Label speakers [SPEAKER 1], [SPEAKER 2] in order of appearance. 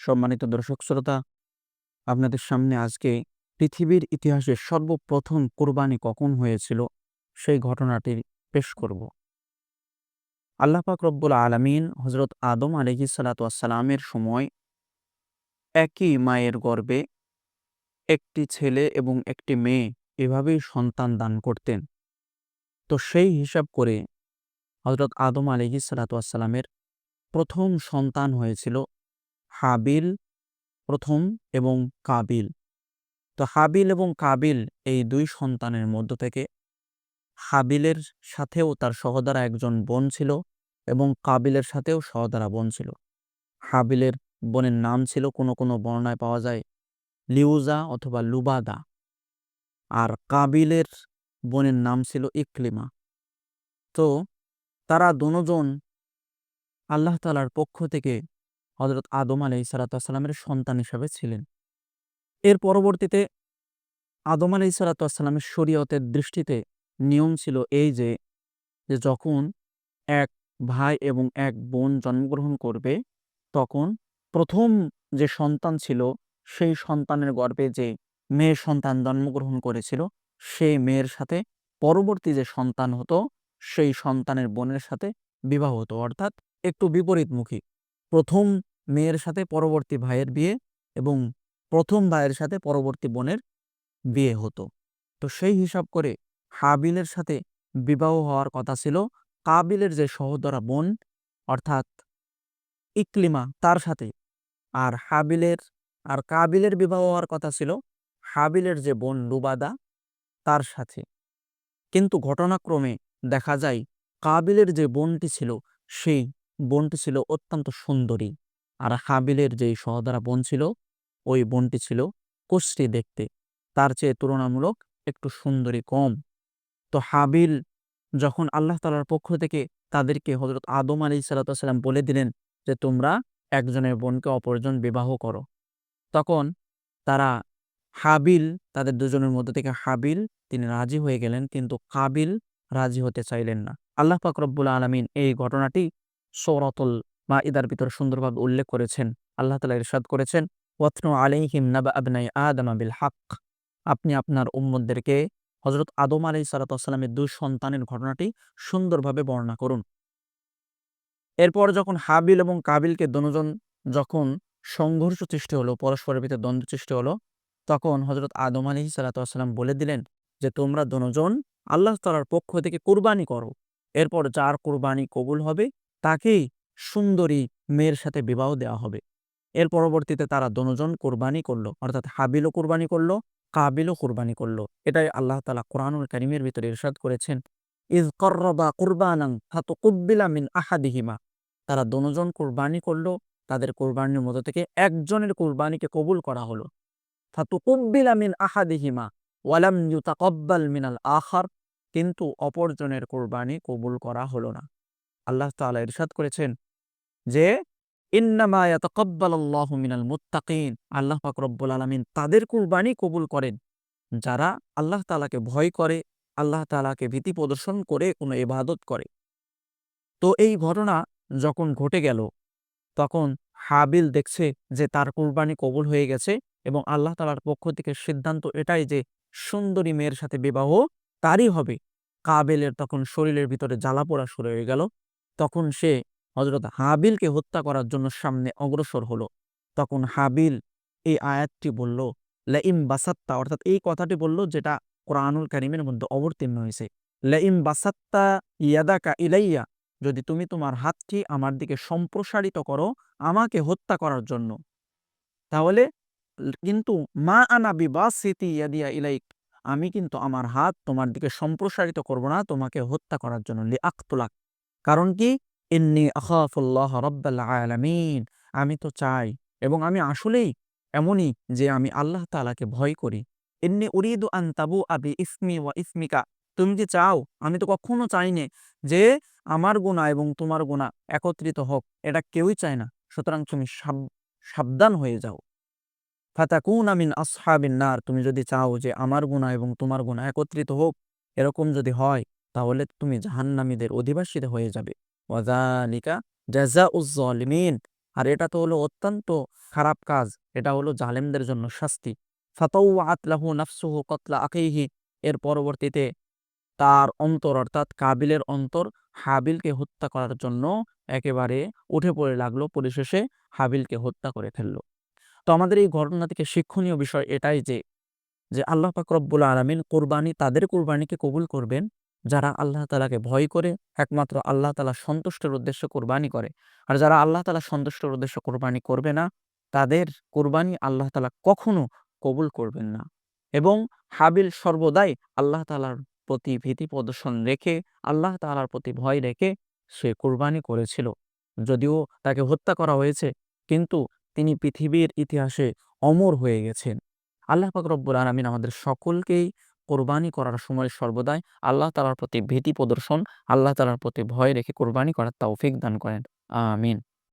[SPEAKER 1] সম্মানিত দর্শক শ্রোতা, আপনাদের সামনে আজকে পৃথিবীর ইতিহাসে সর্বপ্রথম কোরবানি কখন হয়েছিল সেই ঘটনাটি পেশ করব। আল্লাপাক রব্বুল আলমিন হজরত আদম আলহি সালাতামের সময় একই মায়ের গর্বে একটি ছেলে এবং একটি মেয়ে এভাবেই সন্তান দান করতেন। তো সেই হিসাব করে হজরত আদম আলহি সালাতামের প্রথম সন্তান হয়েছিল হাবিল প্রথম এবং কাবিল। তো হাবিল এবং কাবিল এই দুই সন্তানের মধ্য থেকে হাবিলের সাথেও তার সহদারা একজন বোন ছিল এবং কাবিলের সাথেও সহদারা বোন ছিল। হাবিলের বোনের নাম ছিল কোনো কোনো বর্ণায় পাওয়া যায় লিউজা অথবা লুবাদা। আর কাবিলের বোনের নাম ছিল ইকলিমা। তো তারা দুজন আল্লাহ তালার পক্ষ থেকে হজরত আদম আলি সালাতামের সন্তান হিসাবে ছিলেন। এর পরবর্তীতে আদম আলি সালাতামের শরীয়তের দৃষ্টিতে নিয়ম ছিল এই যে যে যখন এক ভাই এবং এক বোন জন্মগ্রহণ করবে, তখন প্রথম যে সন্তান ছিল, সেই সন্তানের গর্ভে যে মেয়ে সন্তান জন্মগ্রহণ করেছিল সেই মেয়ের সাথে পরবর্তী যে সন্তান হতো, সেই সন্তানের বোনের সাথে বিবাহ হতো। অর্থাৎ একটু বিপরীতমুখী। প্রথম মেয়ের সাথে পরবর্তী ভাইয়ের বিয়ে এবং প্রথম ভাইয়ের সাথে পরবর্তী বোনের বিয়ে হতো। তো সেই হিসাব করে হাবিলের সাথে বিবাহ হওয়ার কথা ছিল। কাবিলের যে সহোদরা বোন, অর্থাৎ ইকলিমা, তার সাথে। আর হাবিলের, আর কাবিলের বিবাহ হওয়ার কথা ছিল। হাবিলের যে বোন লুবাদা তার সাথে। কিন্তু ঘটনাক্রমে দেখা যায়, কাবিলের যে বোনটি ছিল সেই বোনটি ছিল অত্যন্ত সুন্দরী। আর হাবিলের যে সহদারা বোন ছিল, ওই বোনটি ছিল কুষ্টি দেখতে। তার চেয়ে তুলনামূলক একটু সুন্দরী কম। তো হাবিল যখন আল্লাহ তালার পক্ষ থেকে তাদেরকে হজরত আদম আলী সাল্লাম বলে দিলেন যে, তোমরা একজনের বোনকে অপরজন বিবাহ করো। তখন তারা হাবিল, তাদের দুজনের মধ্যে থেকে হাবিল, তিনি রাজি হয়ে গেলেন, কিন্তু কাবিল রাজি হতে চাইলেন না। আল্লাহ পাক রব্বুল আলমিন এই ঘটনাটি সৌরতুল মা ইদার ভিতরে সুন্দরভাবে উল্লেখ করেছেন। আল্লাহ তালা ইরশাদ করেছেন ওয়াতনু আলাইহিম নাবা আবনাই আদম বিল হাক। আপনি আপনার উম্মদদেরকে হজরত আদম আলাই সালাতামের দুই সন্তানের ঘটনাটি সুন্দরভাবে বর্ণনা করুন। এরপর যখন হাবিল এবং কাবিলকে দনুজন যখন সংঘর্ষ সৃষ্টি হলো, পরস্পরের ভিতরে দ্বন্দ্ব সৃষ্টি হলো তখন হজরত আদম আলী সালাতাম বলে দিলেন যে, তোমরা দনুজন আল্লাহ তালার পক্ষ থেকে কোরবানি করো। এরপর যার কোরবানি কবুল হবে, তাকেই সুন্দরী মেয়ের সাথে বিবাহ দেওয়া হবে। এর পরবর্তীতে তারা দনুজন কোরবানি করল, অর্থাৎ হাবিলও কোরবানি করল, কাবিলও কোরবানি করল। এটাই আল্লাহ তালা কোরআনুল করিমের ভিতরে ইরশাদ করেছেন ইজ কর্রবা কুরবানাং হাতু কুব্বিলা মিন আহাদিহিমা। তারা দনুজন কোরবানি করল, তাদের কোরবানির মধ্যে থেকে একজনের কোরবানিকে কবুল করা হলো। ফাতু কুব্বিলা মিন আহাদিহিমা ওয়ালাম ইউতাকব্বাল মিনাল আখার। কিন্তু অপরজনের কোরবানি কবুল করা হলো না। আল্লাহ তাআলা ইরশাদ করেছেন যে, ইন্নামা ইয়াতাকাব্বালাল্লাহু মিনাল মুত্তাকিন। আল্লাহ পাক রব্বুল আলামিন তাদের কুরবানি কবুল করেন। যারা আল্লাহ তাআলাকে ভয় করে, আল্লাহ তাআলাকে ভীতি প্রদর্শন করে, কোনো ইবাদত করে। তো এই ঘটনা যখন ঘটে গেল, তখন হাবিল দেখছে যে তার কুরবানি কবুল হয়ে গেছে। এবং আল্লাহ তালার পক্ষ থেকে সিদ্ধান্ত এটাই যে, সুন্দরী মেয়ের সাথে বিবাহ তারই হবে। কাবেলের তখন শরীরের ভিতরে জ্বালা পোড়া শুরু হয়ে গেল। তখন সে হজরত হাবিলকে হত্যা করার জন্য সামনে অগ্রসর হলো। তখন হাবিল এই আয়াতটি বলল লাইম বাসাত্তা অর্থাৎ এই কথাটি বলল যেটা কোরআনুল কারিমের মধ্যে অবতীর্ণ হয়েছে। লাইম বাসাত্তা ইয়াদাকা ইলাইয়া যদি তুমি তোমার হাতটি আমার দিকে সম্প্রসারিত করো আমাকে হত্যা করার জন্য। তাহলে কিন্তু মা আনা বিবাসিতি ইয়াদিয়া ইলাইক, আমি কিন্তু আমার হাত তোমার দিকে সম্প্রসারিত করব না, তোমাকে হত্যা করার জন্য, লি আক্তুলাক। কারণ কি? ইন্নি আখাফুল্লাহ রব্বাল আলামিন। আমি তো চাই, এবং আমি আসলেই এমনই যে আমি আল্লাহ তালাকে ভয় করি। এমনি উরিদু আন তাবু আবি ইসমি ওয়া ইসমিকা। তুমি যে চাও? আমি তো কখনো চাইনি যে আমার গুণা এবং তোমার গুণা একত্রিত হোক, এটা কেউই চায় না। সুতরাং তুমি সাবধান হয়ে যাও। ফাতাকুন আমিন আসহাবিন নার, তুমি যদি চাও যে আমার গুণা এবং তোমার গুণা একত্রিত হোক, এরকম যদি হয়, তাহলে তুমি জাহান্নামীদের অধিবাসী হয়ে যাবে। ওয়াযালিকা জাযাউজ জালিমিন আর এটা তো হলো অত্যন্ত খারাপ কাজ, এটা হলো জালেমদের জন্য শাস্তি। ফাতাওয়াত লাহু নাফসুহ কতলা আখিহি। এর পরবর্তীতে তার অন্তর, অর্থাৎ কাবিলের অন্তর, হাবিলকে হত্যা করার জন্য একেবারে উঠে পড়ে লাগল, পরিশেষে হাবিলকে হত্যা করে ফেলল। তো আমাদের এই ঘটনা থেকে শিক্ষণীয় বিষয় এটাই যে যে আল্লাহ পাক রব্বুল আলামিন কোরবানি তাদের কোরবানিকে কবুল করবেন যারা আল্লাহ তালাকে ভয় করে, একমাত্র আল্লাহ তালা সন্তুষ্টের উদ্দেশ্যে কোরবানি করে। আর যারা আল্লাহ তালা সন্তুষ্টের উদ্দেশ্যে কোরবানি করবে না, তাদের কোরবানি আল্লাহ তালা কখনো কবুল করবেন না। এবং হাবিল সর্বদাই আল্লাহ তালার প্রতি ভীতি প্রদর্শন রেখে, আল্লাহ তালার প্রতি ভয় রেখে সে কোরবানি করেছিল। যদিও তাকে হত্যা করা হয়েছে, কিন্তু তিনি পৃথিবীর ইতিহাসে অমর হয়ে গেছেন। আল্লাহ পাক রব্বুল আলামিন আমাদের সকলকেই কোরবানি করার সময় সর্বদাই আল্লাহ তালার প্রতি ভীতি প্রদর্শন, আল্লাহ তালার প্রতি ভয় রেখে কোরবানি করার তৌফিক দান করেন। আমিন।